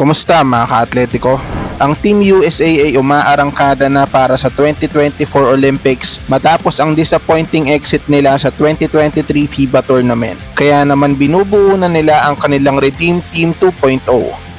Kumusta mga ka-atletiko? Ang Team USA ay umaarangkada na para sa 2024 Olympics matapos ang disappointing exit nila sa 2023 FIBA tournament. Kaya naman binubuo na nila ang kanilang Redeem Team 2.0.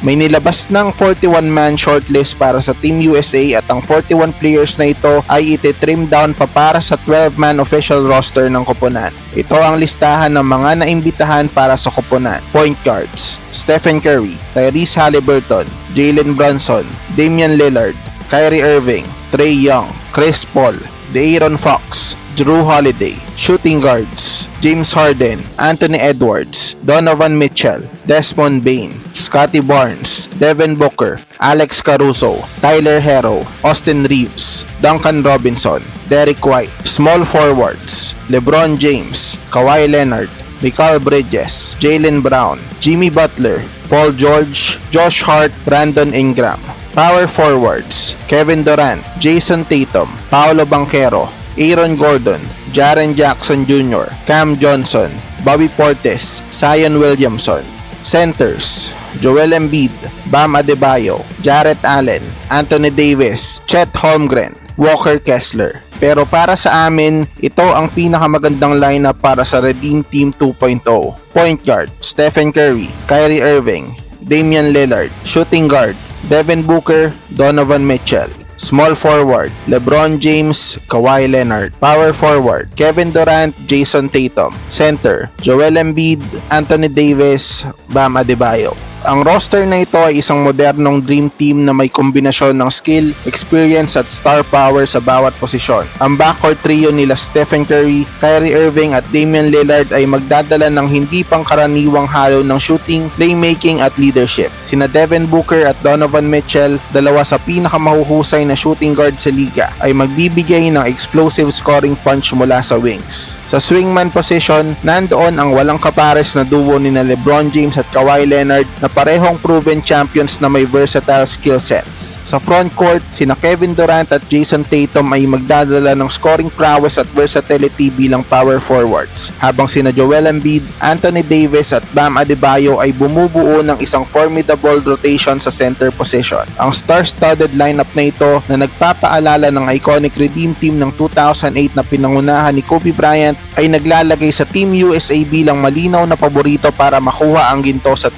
May nilabas ng 41-man shortlist para sa Team USA at ang 41 players na ito ay iti-trim down pa para sa 12-man official roster ng koponan. Ito ang listahan ng mga naimbitahan para sa koponan. Point guards, Stephen Curry, Tyrese Halliburton, Jalen Brunson, Damian Lillard, Kyrie Irving, Trey Young, Chris Paul, De'Aaron Fox, Drew Holiday, shooting guards, James Harden, Anthony Edwards, Donovan Mitchell, Desmond Bain, Scotty Barnes, Devin Booker, Alex Caruso, Tyler Hero, Austin Reeves, Duncan Robinson, Derek White, small forwards, LeBron James, Kawhi Leonard, Mikal Bridges, Jalen Brown, Jimmy Butler, Paul George, Josh Hart, Brandon Ingram. Power forwards, Kevin Durant, Jason Tatum, Paolo Banquero, Aaron Gordon, Jaren Jackson Jr., Cam Johnson, Bobby Portes, Zion Williamson. Centers, Joel Embiid, Bam Adebayo, Jarrett Allen, Anthony Davis, Chet Holmgren, Walker Kessler. Pero para sa amin, ito ang pinakamagandang lineup para sa Redeem Team 2.0. Point guard, Stephen Curry, Kyrie Irving, Damian Lillard, shooting guard, Devin Booker, Donovan Mitchell. Small forward, LeBron James, Kawhi Leonard. Power forward, Kevin Durant, Jason Tatum. Center, Joel Embiid, Anthony Davis, Bam Adebayo. Ang roster na ito ay isang modernong dream team na may kombinasyon ng skill, experience at star power sa bawat posisyon. Ang backcourt trio nila Stephen Curry, Kyrie Irving at Damian Lillard ay magdadala ng hindi pangkaraniwang halo ng shooting, playmaking at leadership. Sina Devin Booker at Donovan Mitchell, dalawa sa pinakamahuhusay na shooting guard sa liga, ay magbibigay ng explosive scoring punch mula sa wings. Sa swingman position, nandoon ang walang kapares na duo ni na LeBron James at Kawhi Leonard na parehong proven champions na may versatile skill sets. Sa front court, sina Kevin Durant at Jason Tatum ay magdadala ng scoring prowess at versatility bilang power forwards, habang sina Joel Embiid, Anthony Davis at Bam Adebayo ay bumubuo ng isang formidable rotation sa center position. Ang star-studded lineup na ito na nagpapaalala ng iconic Redeem Team ng 2008 na pinangunahan ni Kobe Bryant ay naglalagay sa Team USA bilang malinaw na paborito para makuha ang ginto sa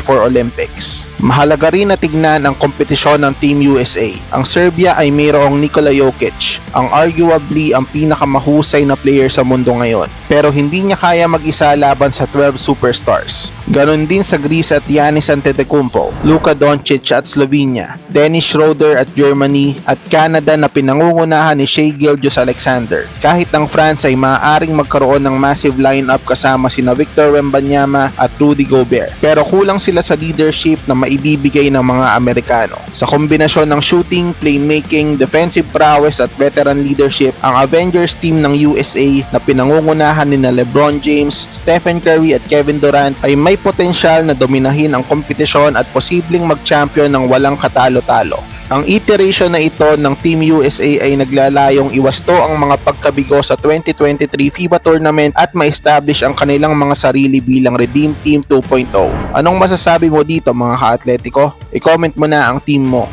2024 Olympics. Mahalaga rin na tignan ang kompetisyon ng Team USA. Ang Serbia ay mayroong Nikola Jokic, ang arguably ang pinakamahusay na player sa mundo ngayon. Pero hindi niya kaya mag-isa laban sa 12 superstars. Ganon din sa Greece at Giannis Antetokounmpo, Luka Doncic at Slovenia, Dennis Schroeder at Germany at Canada na pinangungunahan ni Shea Gilgeous Alexander. Kahit ang France ay maaaring magkaroon ng massive lineup kasama sina Victor Wembanyama at Rudy Gobert. Pero kulang sila sa leadership na maibibigay ng mga Amerikano. Sa kombinasyon ng shooting, playmaking, defensive prowess at veteran leadership, ang Avengers team ng USA na pinangungunahan ni na LeBron James, Stephen Curry at Kevin Durant ay may potensyal na dominahin ang kompetisyon at posibleng mag-champion ng walang katalo-talo. Ang iteration na ito ng Team USA ay naglalayong iwasto ang mga pagkabigo sa 2023 FIBA tournament at ma-establish ang kanilang mga sarili bilang Redeem Team 2.0. Anong masasabi mo dito mga ka-atletiko? I-comment mo na ang team mo.